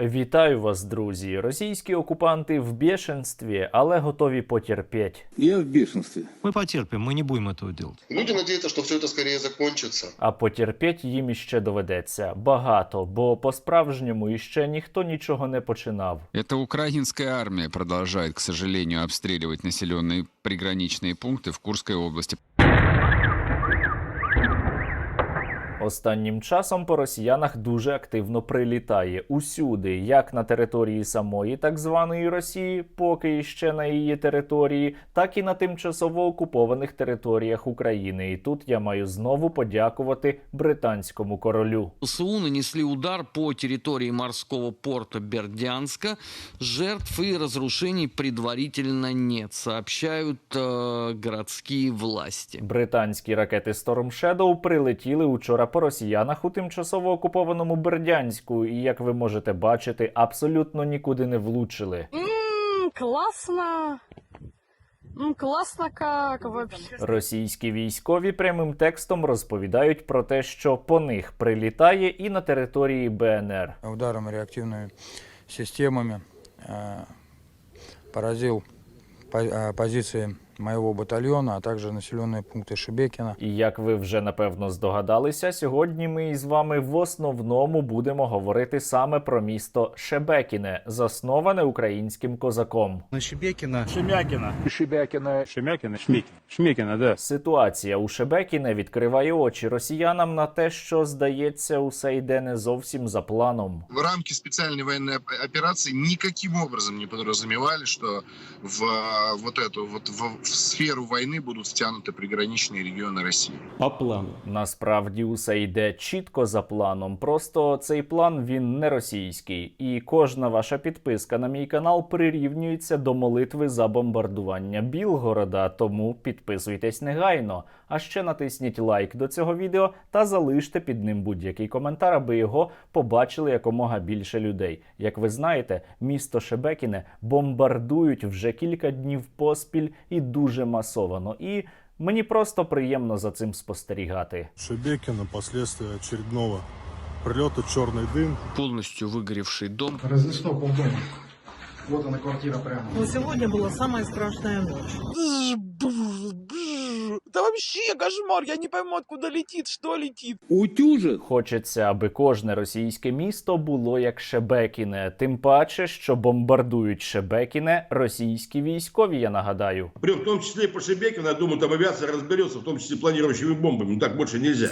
Вітаю вас, друзі! Російські окупанти в бешенстві, але готові потерпіть. Я в бешенстве. Мы потерпим, мы не будем этого делать. Люди надеются, что все это скорее закончится. А потерпіть їм іще доведеться багато, бо по-справжньому іще ніхто нічого не починав. Эта украинская армия продолжает, к сожалению, обстреливать населенные приграничные пункты в Курской области. Останнім часом по росіянах дуже активно прилітає усюди, як на території самої так званої Росії, поки іще на її території, так і на тимчасово окупованих територіях України. І тут я маю знову подякувати британському королю. СУ нанесли удар по территории морского порта Бердянска. Жертв и разрушений предварительно нет, сообщают э, городские власти. Британські ракети Storm Shadow прилетіли учора по росіянах у тимчасово окупованому Бердянську, і як ви можете бачити, абсолютно нікуди не влучили. М, классно. М, классно как вообще. Російські військові прямим текстом розповідають про те, що по них прилітає і на території БНР. ударом реактивными системами э, поразил по- э, позиции моего батальона, а также населенные пункты Шебекина. І як ви вже напевно здогадалися, сьогодні ми із вами в основному будемо говорити саме про місто Шебекіне, засноване українським козаком. На Щебекина Шемякина. Шемякина. Шемякина. Шмикина. Шмикина, да. Ситуація у Шебекіне відкриває очі росіянам на те, що здається, усе йде не зовсім за планом. В рамки специальной военной оп- операции никаким образом не подразумевали, что в а, вот эту вот в, в сферу войны будут втянуты приграничные регионы России. По плану. Насправді усе йде чітко за планом. Просто цей план він не російський, і кожна ваша підписка на мій канал прирівнюється до молитви за бомбардування Білгорода. Тому підписуйтесь негайно. А ще натисніть лайк до цього відео та залиште під ним будь-який коментар, аби його побачили якомога більше людей. Як ви знаєте, місто Шебекіне бомбардують вже кілька днів поспіль і дуже масовано. І Мені просто приємно за цим спостерігати. Шебекина последствия очередного прилета черный дым. Полностью выгоревший дом. Разнесло полдома. Вот она квартира прямо. Но сегодня была самая страшная ночь. Да вообще кошмар, я не пойму, откуда летит, что летит. Утюжи. Хочеться, аби кожне російське місто було як Шебекіне. Тим паче, що бомбардують Шебекіне російські військові. Я нагадаю. При в тому числі по Шебекіна, я думаю, там авіація разберется, в тому числі планіруючими бомбами. Ну так больше нельзя.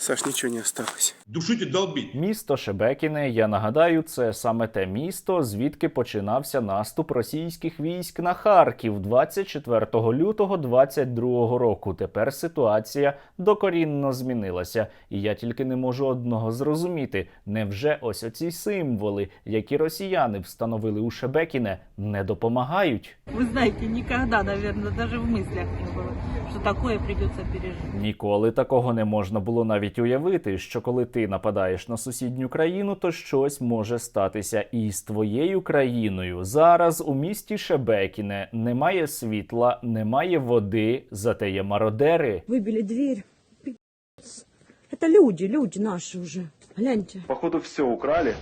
Саш, ничего не осталось. Душить и долбить. Місто Шебекіне, я нагадаю, це саме те місто, звідки починався наступ російських військ на Харків 24 лютого 22 року. Тепер ситуація докорінно змінилася, і я тільки не можу одного зрозуміти: невже ось оці символи, які росіяни встановили у Шебекіне, не допомагають? Вы знаете, никогда, наверное, даже в мыслях не было, что такое придется пережить. Ніколи такого не можна було навіть уявити, що коли ти нападаєш на сусідню країну, то щось може статися і з твоєю країною. Зараз у місті Шебекіне немає світла, немає води, зате є мародери. Выбили дверь. Пи***ц. Это люди, люди наши уже. Гляньте. Походу все украли.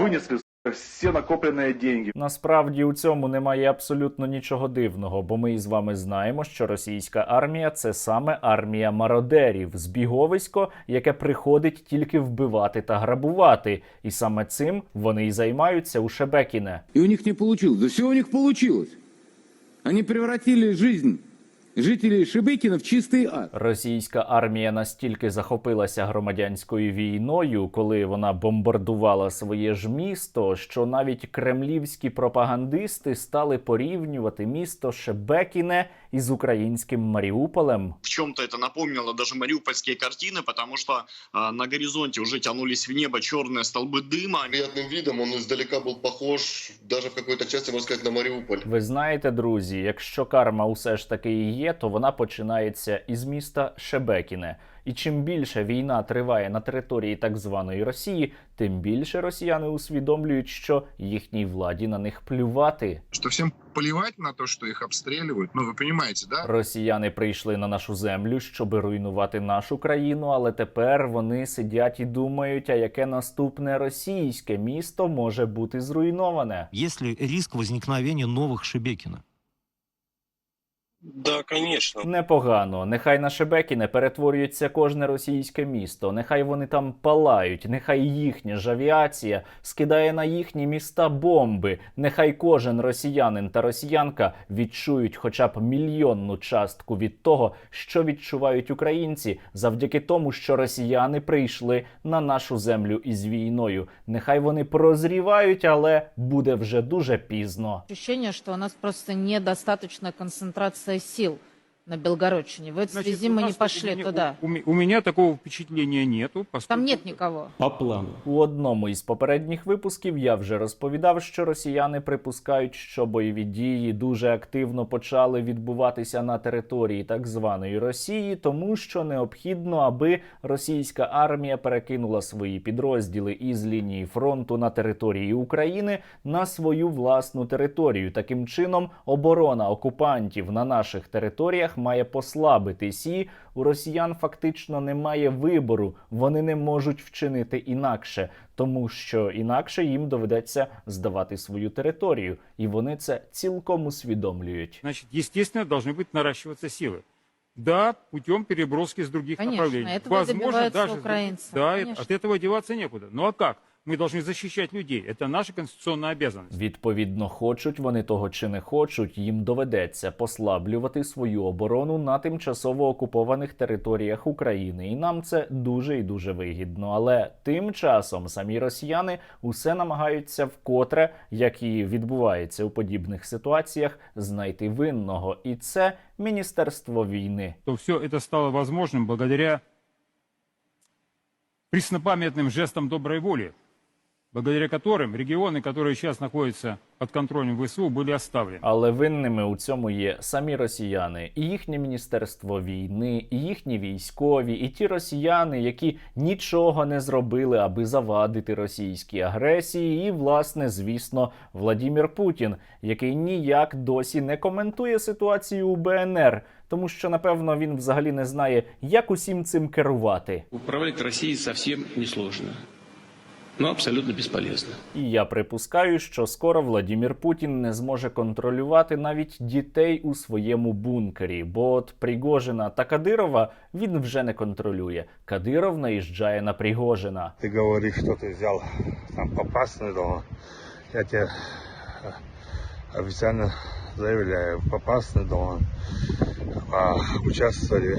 Вынесли все накопленные деньги. Насправді у цьому немає абсолютно нічого дивного, бо ми із вами знаємо, що російська армія це саме армія мародерів, збіговисько, яке приходить тільки вбивати та грабувати. І саме цим вони і займаються у Шебекіне. И у них не получилось. Да все у них получилось. Они превратили жизнь жителей Шебекина в чистый ад. Російська армія настільки захопилася громадянською війною, коли вона бомбардувала своє ж місто, що навіть кремлівські пропагандисти стали порівнювати місто Шебекіне із українським Маріуполем. в чем-то это напомнило даже мариупольские картины, потому что а, на горизонте уже тянулись в небо черные столбы дыма. Приятным видом он издалека был похож даже в какой-то части, можно сказать, на Мариуполь. Ви знаєте, друзі, якщо карма усе ж таки і є є, то вона починається із міста Шебекіне. І чим більше війна триває на території так званої Росії, тим більше росіяни усвідомлюють, що їхній владі на них плювати. Что всем плевать на то, что их обстреливают. Ну, вы понимаете, да? Росіяни прийшли на нашу землю, щоб руйнувати нашу країну, але тепер вони сидять і думають, а яке наступне російське місто може бути зруйноване. Есть ли риск возникновения новых Шебекина? Да, конечно. Непогано. Нехай на Шебекіне перетворюється кожне російське місто. Нехай вони там палають. Нехай їхня ж авіація скидає на їхні міста бомби. Нехай кожен росіянин та росіянка відчують хоча б мільйонну частку від того, що відчувають українці, завдяки тому, що росіяни прийшли на нашу землю із війною. Нехай вони прозрівають, але буде вже дуже пізно. Ощущение, что у нас просто недостаточная концентрация сил на Белгородчине. В этой связи мы не пошли туда. У, меня такого впечатления нету. Там нет никого. По плану. У одному із попередніх випусків я вже розповідав, що росіяни припускають, що бойові дії дуже активно почали відбуватися на території так званої Росії, тому що необхідно, аби російська армія перекинула свої підрозділи із лінії фронту на території України на свою власну територію. Таким чином, оборона окупантів на наших територіях має послабитись і у росіян фактично немає вибору. Вони не можуть вчинити інакше, тому що інакше їм доведеться здавати свою територію, і вони це цілком усвідомлюють. Значит, естественно, должны быть наращиваться силы. Да, путем переброски с других Конечно, направлений. этого добиваются украинцы, Да, и конечно. от этого деваться некуда. Ну а как? Мы должны защищать людей. Это наша конституционная обязанность. Відповідно, хочуть вони того чи не хочуть, їм доведеться послаблювати свою оборону на тимчасово окупованих територіях України, і нам це дуже і дуже вигідно. Але тим часом самі росіяни усе намагаються вкотре, як і відбувається у подібних ситуаціях, знайти винного, і це міністерство війни. То все это стало возможным благодаря преснопамятным жестам доброй воли, благодаря которым регионы, которые сейчас находятся под контролем ВСУ, были оставлены. Але винними у цьому є самі росіяни, і їхнє міністерство війни, і їхні військові, і ті росіяни, які нічого не зробили, аби завадити російській агресії, і власне, звісно, Владімір Путін, який ніяк досі не коментує ситуацію у БНР, тому що напевно він взагалі не знає, як усім цим керувати. Управлять Россией совсем несложно. Но абсолютно бесполезно. І я припускаю, що скоро Владімір Путін не зможе контролювати навіть дітей у своєму бункері. Бо от Пригожина та Кадирова він вже не контролює. Кадиров наїжджає на Пригожина. Ты говоришь, что ты взял там попасный дом. Я тебе э, официально заявляю, попасный дом. А участвовали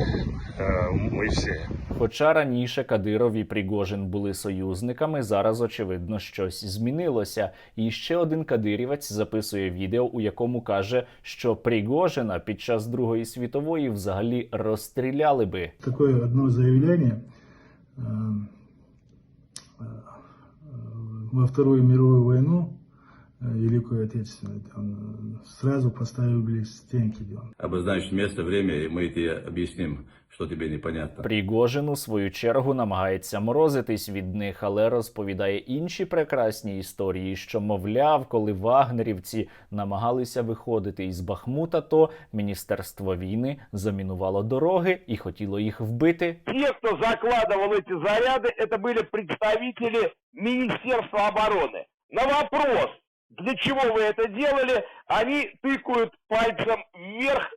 э, мы все. Хоча раніше Кадиров і Пригожин були союзниками, зараз очевидно щось змінилося. І ще один кадирівець записує відео, у якому каже, що Пригожина під час Другої світової взагалі розстріляли би. Такое одно заявление э, э, во Вторую мировую войну, э, Великую Отечественную, там, э, сразу поставили к стенке. Дел. Обозначить место, время, и мы тебе объясним, что тебе непонятно. Пригожин у свою чергу намагається морозитись від них, але розповідає інші прекрасні історії, що, мовляв, коли вагнерівці намагалися виходити із Бахмута, то міністерство війни замінувало дороги і хотіло їх вбити. Те, кто закладывал эти заряды, это были представители Министерства обороны. На вопрос, для чего вы это делали, они тыкают пальцем вверх.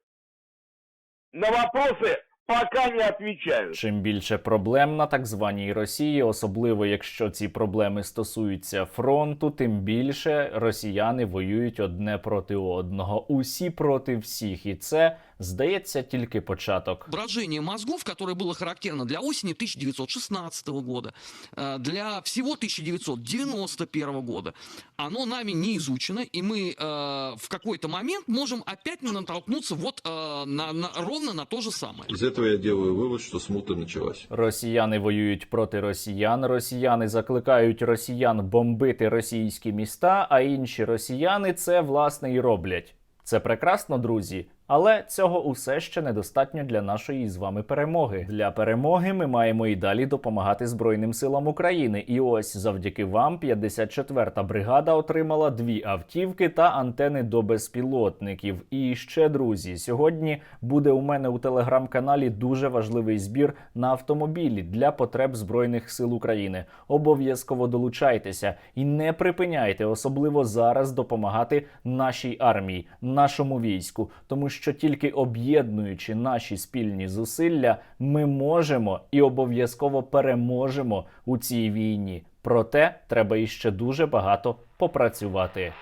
На вопросы пока не отвечают. Чим більше проблем на так званій Росії, особливо якщо ці проблеми стосуються фронту, тим більше росіяни воюють одне проти одного. Усі проти всіх, і це здається тільки початок. брожение мозгов, которое было характерно для осени 1916 года, э, для всего 1991 года, оно нами не изучено, и мы э, в какой-то момент можем опять натолкнуться вот э, на, на- ровно на то же самое. Из этого я делаю вывод, что смута началась. Росіяни воюють проти росіян. Росіяни закликають росіян бомбити російські міста, а інші росіяни це власне і роблять. Це прекрасно, друзі. Але цього усе ще недостатньо для нашої з вами перемоги. Для перемоги ми маємо і далі допомагати Збройним силам України. І ось завдяки вам 54-та бригада отримала дві автівки та антени до безпілотників. І ще друзі, сьогодні буде у мене у телеграм-каналі дуже важливий збір на автомобілі для потреб Збройних сил України. Обов'язково долучайтеся і не припиняйте, особливо зараз допомагати нашій армії, нашому війську, тому що тільки об'єднуючи наші спільні зусилля, ми можемо і обов'язково переможемо у цій війні. Проте треба іще дуже багато попрацювати.